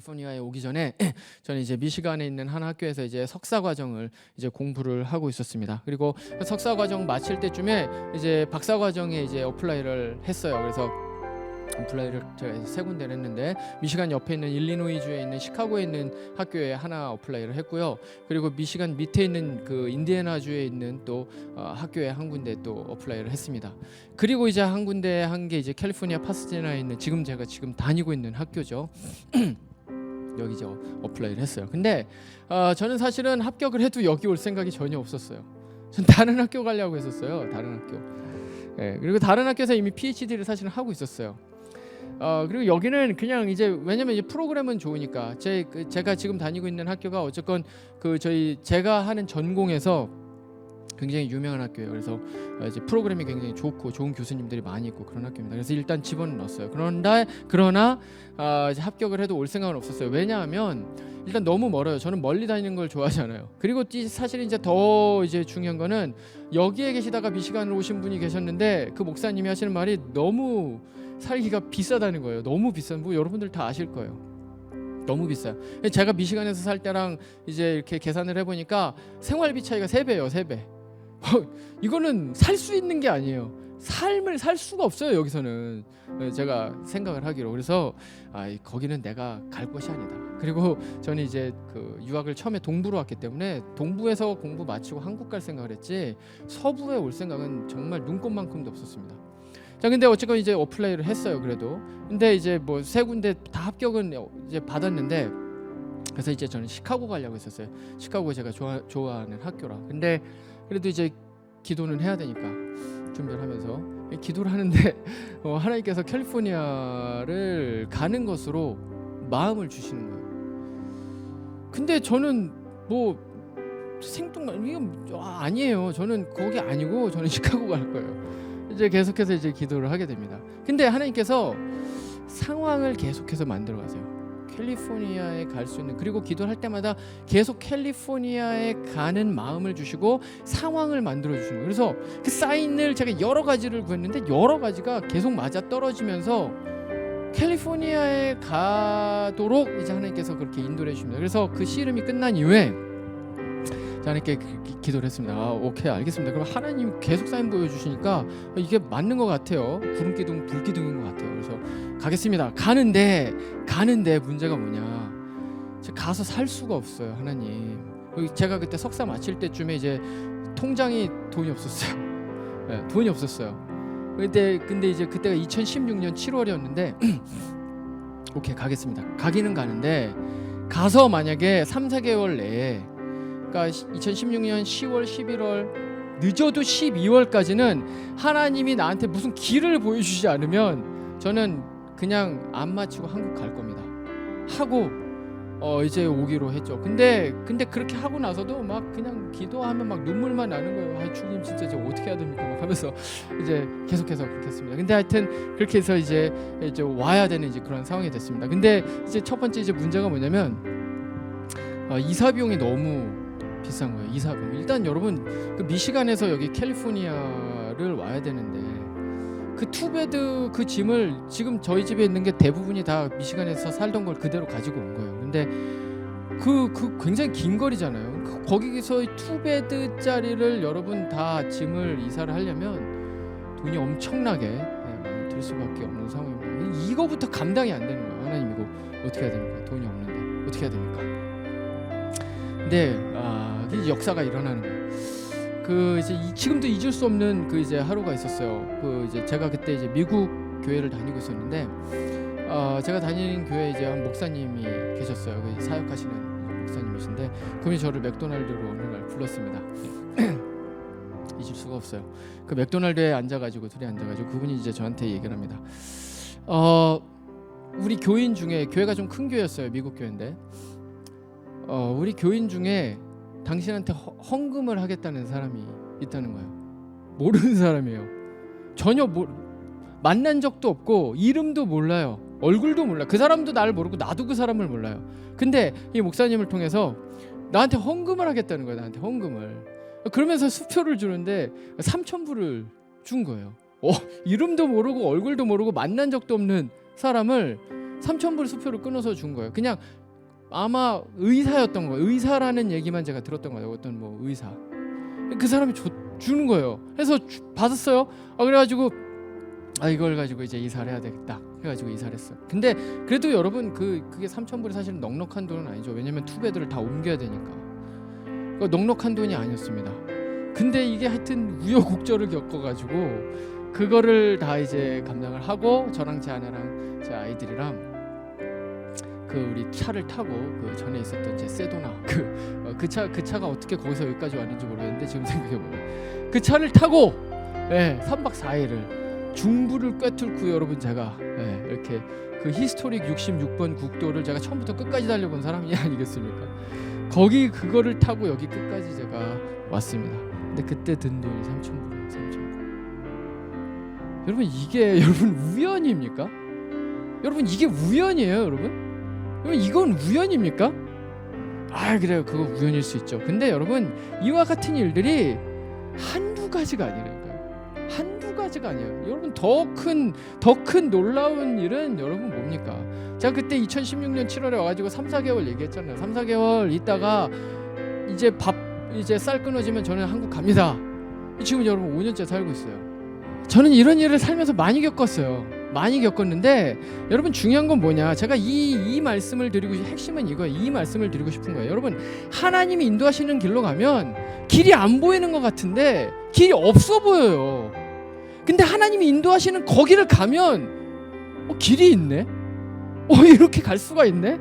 캘리포니아에 오기 전에 저는 이제 미시간에 있는 한 학교에서 이제 석사 과정을 이제 공부를 하고 있었습니다. 그리고 그 석사 과정 마칠 때쯤에 이제 박사 과정에 이제 어플라이를 했어요. 그래서 어플라이를 제가 세 군데를 했는데 미시간 옆에 있는 일리노이주에 있는 시카고에 있는 학교에 하나 어플라이를 했고요. 그리고 미시간 밑에 있는 그 인디애나주에 있는 또 어, 학교에 한 군데 또 어플라이를 했습니다. 그리고 이제 한 군데 한 게 이제 캘리포니아 파스제나에 있는 지금 제가 지금 다니고 있는 학교죠. 여기 이제 어플라이를 했어요. 근데 어, 저는 사실은 합격을 해도 여기 올 생각이 전혀 없었어요. 전 다른 학교 가려고 했었어요. 다른 학교. 예, 그리고 다른 학교에서 이미 PhD를 사실은 하고 있었어요. 어, 그리고 여기는 그냥 이제 왜냐면 이제 프로그램은 좋으니까 제 그, 제가 지금 다니고 있는 학교가 어쨌건 그 저희 제가 하는 전공에서 굉장히 유명한 학교예요. 그래서 어, 이제 프로그램이 굉장히 좋고 좋은 교수님들이 많이 있고 그런 학교입니다. 그래서 일단 집어는 넣었어요. 그런데 그러나 아, 이제 합격을 해도 올 생각은 없었어요. 왜냐하면 일단 너무 멀어요. 저는 멀리 다니는 걸 좋아하잖아요. 그리고 이- 사실 이제 더 이제 중요한 거는 여기에 계시다가 미시간으로 오신 분이 계셨는데 그 목사님이 하시는 말이 너무 살기가 비싸다는 거예요. 너무 비싼 뭐 여러분들 다 아실 거예요. 너무 비싸요. 제가 미시간에서 살 때랑 이제 이렇게 계산을 해보니까 생활비 차이가 세 배예요, 세 배. 이거는 살 수 있는 게 아니에요. 삶을 살 수가 없어요 여기서는 네, 제가 생각을 하기로 그래서 아 이- 거기는 내가 갈 곳이 아니다. 그리고 저는 이제 그 유학을 처음에 동부로 왔기 때문에 동부에서 공부 마치고 한국 갈 생각을 했지 서부에 올 생각은 정말 눈꼽만큼도 없었습니다. 자 근데 어쨌건 이제 어플라이를 했어요 그래도 근데 이제 뭐 세 군데 다 합격은 이제 받았는데 그래서 이제 저는 시카고 가려고 했었어요 시카고 제가 좋아, 좋아하는 학교라 근데 그래도 이제 기도는 해야 되니까 준비를 하면서 기도를 하는데 어, 하나님께서 캘리포니아를 가는 것으로 마음을 주시는 거예요 근데 저는 뭐 생뚱만 이건 아, 아니에요 저는 거기 아니고 저는 시카고 갈 거예요 이제 계속해서 이제 기도를 하게 됩니다. 근데 하나님께서 상황을 계속해서 만들어 가세요. 캘리포니아에 갈 수 있는 그리고 기도를 할 때마다 계속 캘리포니아에 가는 마음을 주시고 상황을 만들어 주시는 거예요. 그래서 그 사인을 제가 여러 가지를 구했는데 여러 가지가 계속 맞아 떨어지면서 캘리포니아에 가도록 이제 하나님께서 그렇게 인도해 주십니다. 그래서 그 씨름이 끝난 이후에 자, 하나님께 기도를 했습니다. 아, 오케이 알겠습니다. 그럼 하나님 계속 사인 보여주시니까 이게 맞는 것 같아요. 구름 기둥, 불 기둥인 것 같아요. 그래서 가겠습니다. 가는데 가는데 문제가 뭐냐? 제가 가서 살 수가 없어요, 하나님. 제가 그때 석사 마칠 때쯤에 이제 통장이 돈이 없었어요. 네, 돈이 없었어요. 근데 근데 이제 그때가 2016년 7월이었는데 오케이 가겠습니다. 가기는 가는데 가서 만약에 3, 4개월 내에 그러니까 2016년 10월, 11월 늦어도 12월까지는 하나님이 나한테 무슨 길을 보여주지 않으면 저는 그냥 안 마치고 한국 갈 겁니다. 하고 어 이제 오기로 했죠. 근데 근데 그렇게 하고 나서도 막 그냥 기도하면 막 눈물만 나는 거예요. 아 주님 진짜 이제 어떻게 해야 됩니까? 막 하면서 이제 계속해서 그렇게 했습니다. 근데 하여튼 그렇게 해서 이제 이제 와야 되는 이제 그런 상황이 됐습니다. 근데 이제 첫 번째 이제 문제가 뭐냐면 어, 이사 비용이 너무 비싼 거예요. 이사 비용. 일단 여러분 그 미시간에서 여기 캘리포니아를 와야 되는데 그 투베드 그 짐을 지금 저희 집에 있는 게 대부분이 다 미시간에서 살던 걸 그대로 가지고 온 거예요. 근데 그, 그 굉장히 긴 거리잖아요. 그- 거기서 투베드 짜리를 여러분 다 짐을 이사를 하려면 돈이 엄청나게 네, 많이 들 수밖에 없는 상황입니다. 이거부터 감당이 안 되는 거예요. 하나님 이거 어떻게 해야 됩니까? 돈이 없는데 어떻게 해야 됩니까? 근데 아, 이 역사가 일어나는 거예요. 그 이제 이- 지금도 잊을 수 없는 그 이제 하루가 있었어요. 그 이제 제가 그때 이제 미국 교회를 다니고 있었는데 어, 제가 다니는 교회 이제 한 목사님이 계셨어요. 그 사역하시는 목사님이신데 그분이 저를 맥도날드로 어느 날 불렀습니다. 잊을 수가 없어요. 그 맥도날드에 앉아가지고 둘이 앉아가지고 그분이 이제 저한테 얘기를 합니다. 어, 우리 교인 중에 교회가 좀 큰 교회였어요. 미국 교회인데 어, 우리 교인 중에 당신한테 허- 헌금을 하겠다는 사람이 있다는 거예요. 모르는 사람이에요. 전혀 모, 만난 적도 없고 이름도 몰라요. 얼굴도 몰라. 그 사람도 나를 모르고 나도 그 사람을 몰라요. 근데 이 목사님을 통해서 나한테 헌금을 하겠다는 거예요. 나한테 헌금을. 그러면서 수표를 주는데 3천 불을 준 거예요. 어, 이름도 모르고 얼굴도 모르고 만난 적도 없는 사람을 3천 불 수표를 끊어서 준 거예요. 그냥 아마 의사였던 거예요. 의사라는 얘기만 제가 들었던 거예요. 어떤 뭐 의사. 그 사람이 줘, 주는 거예요. 그래서 주- 받았어요. 아 그래가지고 아 이걸 가지고 이제 이사를 해야 되겠다. 해가지고 이사를 했어요. 근데 그래도 여러분 그 그게 3천 불이 사실은 넉넉한 돈은 아니죠. 왜냐면 투배들을 다 옮겨야 되니까. 그 넉넉한 돈이 아니었습니다. 근데 이게 하여튼 우여곡절을 겪어가지고 그거를 다 이제 감당을 하고 저랑 제 아내랑 제 아이들이랑 그 우리 차를 타고 그 전에 있었던 제 세도나 그그차그 차가 어떻게 거기서 여기까지 왔는지 모르겠는데 지금 생각해 보면 그 차를 타고 예, 3박 4일을 중부를 꿰뚫고 여러분 제가 예, 이렇게 그 히스토릭 66번 국도를 제가 처음부터 끝까지 달려본 사람이 아니겠습니까? 거기 그거를 타고 여기 끝까지 제가 왔습니다. 근데 그때 든 돈이 3천 불이에요. 3천 불. 여러분 이게 여러분 우연입니까? 여러분 이게 우연이에요, 여러분? 여러분 이건 우연입니까? 아 그래요, 그거 우연일 수 있죠. 근데 여러분 이와 같은 일들이 한두 가지가 아니라니까요. 한두 가지가 아니에요. 여러분 더 큰 더 큰 놀라운 일은 여러분 뭡니까? 제가 그때 2016년 7월에 와가지고 3, 4개월 얘기했잖아요. 3, 4개월 있다가 이제 밥 이제 쌀 끊어지면 저는 한국 갑니다. 지금 여러분 5년째 살고 있어요. 저는 이런 일을 살면서 많이 겪었어요. 많이 겪었는데 여러분 중요한 건 뭐냐? 제가 이 이 말씀을 드리고 싶- 핵심은 이거예요. 이 말씀을 드리고 싶은 거예요. 여러분 하나님이 인도하시는 길로 가면 길이 안 보이는 것 같은데 길이 없어 보여요. 근데 하나님이 인도하시는 거기를 가면 어, 길이 있네. 어 이렇게 갈 수가 있네.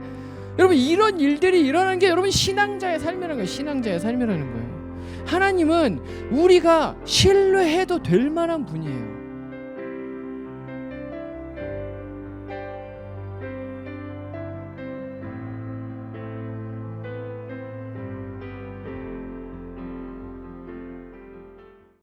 여러분 이런 일들이 일어나는 게 여러분 신앙자의 삶이라는 거예요. 신앙자의 삶이라는 거예요. 하나님은 우리가 신뢰해도 될 만한 분이에요.